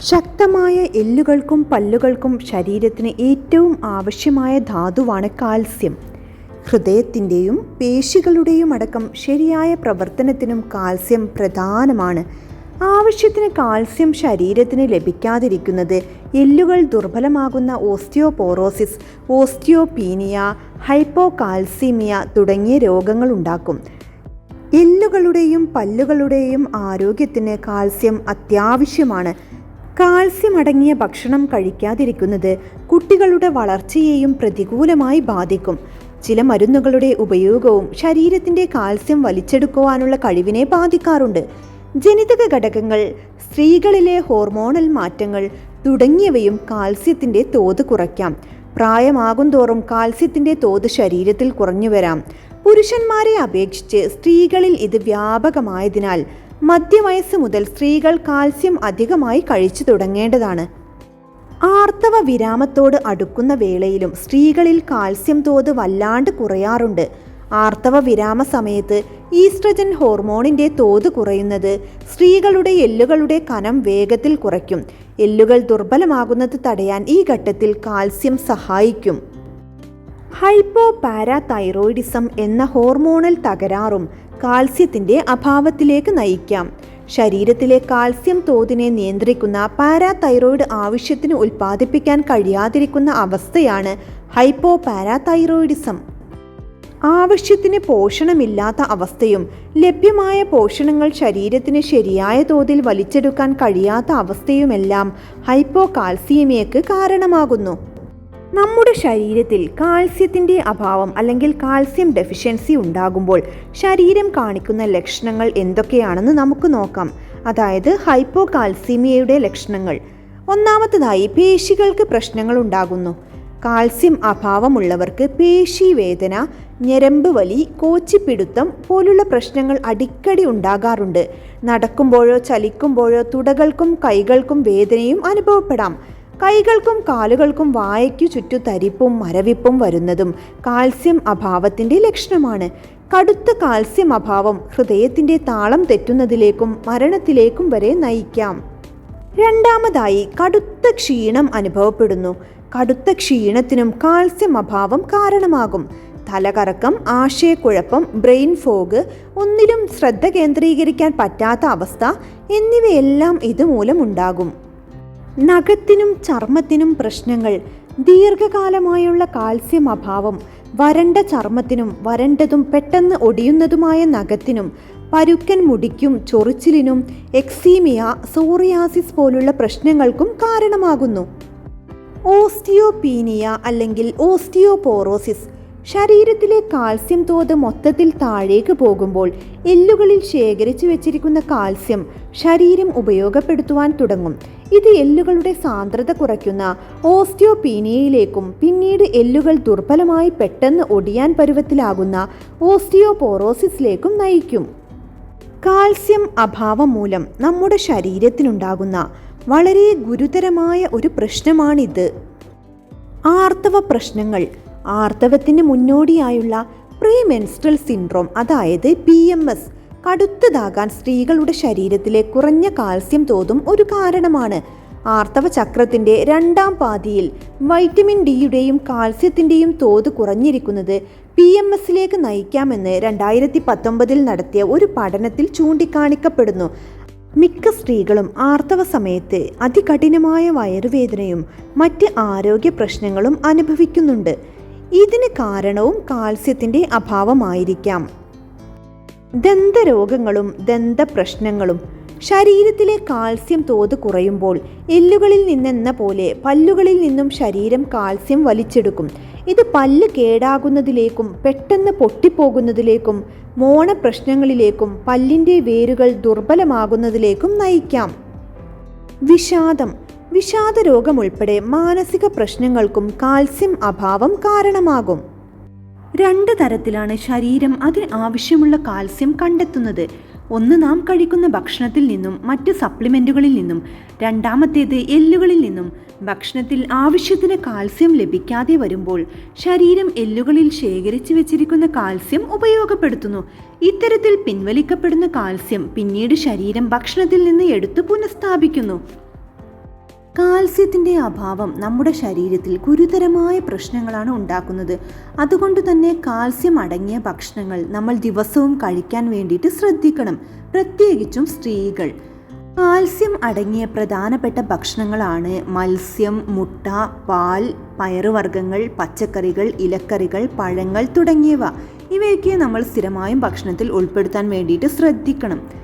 ശക്തമായ എല്ലുകൾക്കും പല്ലുകൾക്കും ശരീരത്തിന് ഏറ്റവും ആവശ്യമായ ധാതുവാണ് കാൽസ്യം. ഹൃദയത്തിന്റെയും പേശികളുടെയും അടക്കം ശരിയായ പ്രവർത്തനത്തിനും കാൽസ്യം പ്രധാനമാണ്. ആവശ്യത്തിന് കാൽസ്യം ശരീരത്തിന് ലഭിക്കാതിരിക്കുന്നത് എല്ലുകൾ ദുർബലമാകുന്ന ഓസ്റ്റിയോപോറോസിസ് ഓസ്റ്റിയോപീനിയ ഹൈപ്പോകാൽസീമിയ തുടങ്ങിയ രോഗങ്ങൾ ഉണ്ടാക്കും. എല്ലുകളുടെയും പല്ലുകളുടെയും ആരോഗ്യത്തിന് കാൽസ്യം അത്യാവശ്യമാണ്. കാൽസ്യം അടങ്ങിയ ഭക്ഷണം കഴിക്കാതിരിക്കുന്നത് കുട്ടികളുടെ വളർച്ചയെയും പ്രതികൂലമായി ബാധിക്കും. ചില മരുന്നുകളുടെ ഉപയോഗവും ശരീരത്തിന്റെ കാൽസ്യം വലിച്ചെടുക്കുവാനുള്ള കഴിവിനെ ബാധിക്കാറുണ്ട്. ജനിതക ഘടകങ്ങൾ സ്ത്രീകളിലെ ഹോർമോണൽ മാറ്റങ്ങൾ തുടങ്ങിയവയും കാൽസ്യത്തിന്റെ തോത് കുറയ്ക്കാം. പ്രായമാകും തോറും കാൽസ്യത്തിന്റെ തോത് ശരീരത്തിൽ കുറഞ്ഞു വരാം. പുരുഷന്മാരെ അപേക്ഷിച്ച് സ്ത്രീകളിൽ ഇത് വ്യാപകമായതിനാൽ മധ്യവയസ്സ് മുതൽ സ്ത്രീകൾ കാൽസ്യം അധികമായി കഴിച്ചു തുടങ്ങേണ്ടതാണ്. ആർത്തവ വിരാമത്തോട് അടുക്കുന്ന വേളയിലും സ്ത്രീകളിൽ കാൽസ്യം തോത് വല്ലാണ്ട് കുറയാറുണ്ട്. ആർത്തവ വിരാമ സമയത്ത് ഈസ്ട്രജൻ ഹോർമോണിന്റെ തോത് കുറയുന്നത് സ്ത്രീകളുടെ എല്ലുകളുടെ കനം വേഗത്തിൽ കുറയ്ക്കും. എല്ലുകൾ ദുർബലമാകുന്നത് തടയാൻ ഈ ഘട്ടത്തിൽ കാൽസ്യം സഹായിക്കും. ഹൈപ്പോ പാരാതൈറോയിഡിസം എന്ന ഹോർമോണൽ തകരാറും കാൽസ്യത്തിന്റെ അഭാവത്തിലേക്ക് നയിക്കാം. ശരീരത്തിലെ കാൽസ്യം തോതിനെ നിയന്ത്രിക്കുന്ന പാരാതൈറോയിഡ് ആവശ്യത്തിന് ഉൽപ്പാദിപ്പിക്കാൻ കഴിയാതിരിക്കുന്ന അവസ്ഥയാണ് ഹൈപ്പോ പാരാതൈറോയിഡിസം ആവശ്യത്തിന് പോഷണമില്ലാത്ത അവസ്ഥയും ലഭ്യമായ പോഷണങ്ങൾ ശരീരത്തിന് ശരിയായ തോതിൽ വലിച്ചെടുക്കാൻ കഴിയാത്ത അവസ്ഥയുമെല്ലാം ഹൈപ്പോ ഹൈപ്പോകാൽസീമിയക്ക് കാരണമാകുന്നു. നമ്മുടെ ശരീരത്തിൽ കാൽസ്യത്തിന്റെ അഭാവം അല്ലെങ്കിൽ കാൽസ്യം ഡെഫിഷ്യൻസി ഉണ്ടാകുമ്പോൾ ശരീരം കാണിക്കുന്ന ലക്ഷണങ്ങൾ എന്തൊക്കെയാണെന്ന് നമുക്ക് നോക്കാം. അതായത് ഹൈപ്പോ ഹൈപ്പോകാൽസീമിയയുടെ ലക്ഷണങ്ങൾ. ഒന്നാമത്തതായി പേശികൾക്ക് പ്രശ്നങ്ങൾ ഉണ്ടാകുന്നു. കാൽസ്യം അഭാവമുള്ളവർക്ക് പേശി വേദന ഞരമ്പ് വലി കോച്ചിപ്പിടുത്തം പോലുള്ള പ്രശ്നങ്ങൾ അടിക്കടി ഉണ്ടാകാറുണ്ട്. നടക്കുമ്പോഴോ ചലിക്കുമ്പോഴോ തുടകൾക്കും കൈകൾക്കും വേദനയും അനുഭവപ്പെടാം. കൈകൾക്കും കാലുകൾക്കും വായയ്ക്കു ചുറ്റു തരിപ്പും മരവിപ്പും വരുന്നതും കാൽസ്യം അഭാവത്തിന്റെ ലക്ഷണമാണ്. കടുത്ത കാൽസ്യം അഭാവം ഹൃദയത്തിന്റെ താളം തെറ്റുന്നതിലേക്കും മരണത്തിലേക്കും വരെ നയിക്കാം. രണ്ടാമതായി കടുത്ത ക്ഷീണം അനുഭവപ്പെടുന്നു. കടുത്ത ക്ഷീണത്തിനും കാൽസ്യം അഭാവം കാരണമാകും. തലകറക്കം ആശയക്കുഴപ്പം ബ്രെയിൻ ഫോഗ് ഒന്നിലും ശ്രദ്ധ കേന്ദ്രീകരിക്കാൻ പറ്റാത്ത അവസ്ഥ എന്നിവയെല്ലാം ഇതുമൂലം ഉണ്ടാകും നഖത്തിനും ചർമ്മത്തിനും പ്രശ്നങ്ങൾ ദീർഘകാലമായുള്ള കാൽസ്യം അഭാവം വരണ്ട ചർമ്മത്തിനും വരണ്ടതും പെട്ടെന്ന് ഒടിയുന്നതുമായ നഖത്തിനും പരുക്കൻ മുടിക്കും ചൊറിച്ചിലിനും എക്സീമിയ സോറിയാസിസ് പോലുള്ള പ്രശ്നങ്ങൾക്കും കാരണമാകുന്നു. ഓസ്റ്റിയോപീനിയ അല്ലെങ്കിൽ ഓസ്റ്റിയോപോറോസിസ് ശരീരത്തിലെ കാൽസ്യം തോത് മൊത്തത്തിൽ താഴേക്ക് പോകുമ്പോൾ എല്ലുകളിൽ ശേഖരിച്ചു വെച്ചിരിക്കുന്ന കാൽസ്യം ശരീരം ഉപയോഗപ്പെടുത്തുവാൻ തുടങ്ങും. ഇത് എല്ലുകളുടെ സാന്ദ്രത കുറയ്ക്കുന്ന ഓസ്റ്റിയോപീനിയയിലേക്കും പിന്നീട് എല്ലുകൾ ദുർബലമായി പെട്ടെന്ന് ഒടിയാൻ പരുവത്തിലാകുന്ന ഓസ്റ്റിയോപോറോസിസിലേക്കും നയിക്കും. കാൽസ്യം അഭാവം മൂലം നമ്മുടെ ശരീരത്തിനുണ്ടാകുന്ന വളരെ ഗുരുതരമായ ഒരു പ്രശ്നമാണിത്. ആർത്തവ പ്രശ്നങ്ങൾ ആർത്തവത്തിന് മുന്നോടിയായുള്ള പ്രീ മെൻസ്ട്രൽ സിൻഡ്രോം അതായത് പി എം എസ് കടുത്തതാകാൻ സ്ത്രീകളുടെ ശരീരത്തിലെ കുറഞ്ഞ കാൽസ്യം തോതും ഒരു കാരണമാണ്. ആർത്തവ ചക്രത്തിന്റെ രണ്ടാം പാതിയിൽ വൈറ്റമിൻ ഡിയുടെയും കാൽസ്യത്തിന്റെയും തോത് കുറഞ്ഞിരിക്കുന്നത് പി എം എസിലേക്ക് നയിക്കാമെന്ന് രണ്ടായിരത്തി പത്തൊമ്പതിൽ നടത്തിയ ഒരു പഠനത്തിൽ ചൂണ്ടിക്കാണിക്കപ്പെടുന്നു. മിക്ക സ്ത്രീകളും ആർത്തവ സമയത്ത് അതികഠിനമായ വയറുവേദനയും മറ്റ് ആരോഗ്യ പ്രശ്നങ്ങളും അനുഭവിക്കുന്നുണ്ട്. ഇതിന് കാരണവും കാൽസ്യത്തിന്റെ അഭാവമായിരിക്കാം. ദന്തരോഗങ്ങളും ദന്തപ്രശ്നങ്ങളും ശരീരത്തിലെ കാൽസ്യം തോത് കുറയുമ്പോൾ എല്ലുകളിൽ നിന്നെന്ന പോലെ പല്ലുകളിൽ നിന്നും ശരീരം കാൽസ്യം വലിച്ചെടുക്കും. ഇത് പല്ല് കേടാകുന്നതിലേക്കും പെട്ടെന്ന് പൊട്ടിപ്പോകുന്നതിലേക്കും മോണപ്രശ്നങ്ങളിലേക്കും പല്ലിന്റെ വേരുകൾ ദുർബലമാകുന്നതിലേക്കും നയിക്കാം. വിഷാദം വിഷാദ രോഗം ഉൾപ്പെടെ മാനസിക പ്രശ്നങ്ങൾക്കും കാൽസ്യം അഭാവം കാരണമാകും. രണ്ട് തരത്തിലാണ് ശരീരം അതിന് ആവശ്യമുള്ള കാൽസ്യം കണ്ടെത്തുന്നത്. ഒന്ന് നാം കഴിക്കുന്ന ഭക്ഷണത്തിൽ നിന്നും മറ്റ് സപ്ലിമെന്റുകളിൽ നിന്നും രണ്ടാമത്തേത് എല്ലുകളിൽ നിന്നും. ഭക്ഷണത്തിൽ ആവശ്യത്തിന് കാൽസ്യം ലഭിക്കാതെ വരുമ്പോൾ ശരീരം എല്ലുകളിൽ ശേഖരിച്ചു വെച്ചിരിക്കുന്ന കാൽസ്യം ഉപയോഗപ്പെടുത്തുന്നു. ഇത്തരത്തിൽ പിൻവലിക്കപ്പെടുന്ന കാൽസ്യം പിന്നീട് ശരീരം ഭക്ഷണത്തിൽ നിന്ന് എടുത്തു പുനഃസ്ഥാപിക്കുന്നു. കാൽസ്യത്തിന്റെ അഭാവം നമ്മുടെ ശരീരത്തിൽ ഗുരുതരമായ പ്രശ്നങ്ങളാണ് ഉണ്ടാക്കുന്നത്. അതുകൊണ്ട് തന്നെ കാൽസ്യം അടങ്ങിയ ഭക്ഷണങ്ങൾ നമ്മൾ ദിവസവും കഴിക്കാൻ വേണ്ടിയിട്ട് ശ്രദ്ധിക്കണം. പ്രത്യേകിച്ചും സ്ത്രീകൾ. കാൽസ്യം അടങ്ങിയ പ്രധാനപ്പെട്ട ഭക്ഷണങ്ങളാണ് മത്സ്യം മുട്ട പാൽ പയറുവർഗങ്ങൾ പച്ചക്കറികൾ ഇലക്കറികൾ പഴങ്ങൾ തുടങ്ങിയവ. ഇവയൊക്കെ നമ്മൾ സ്ഥിരമായും ഭക്ഷണത്തിൽ ഉൾപ്പെടുത്താൻ വേണ്ടിയിട്ട് ശ്രദ്ധിക്കണം.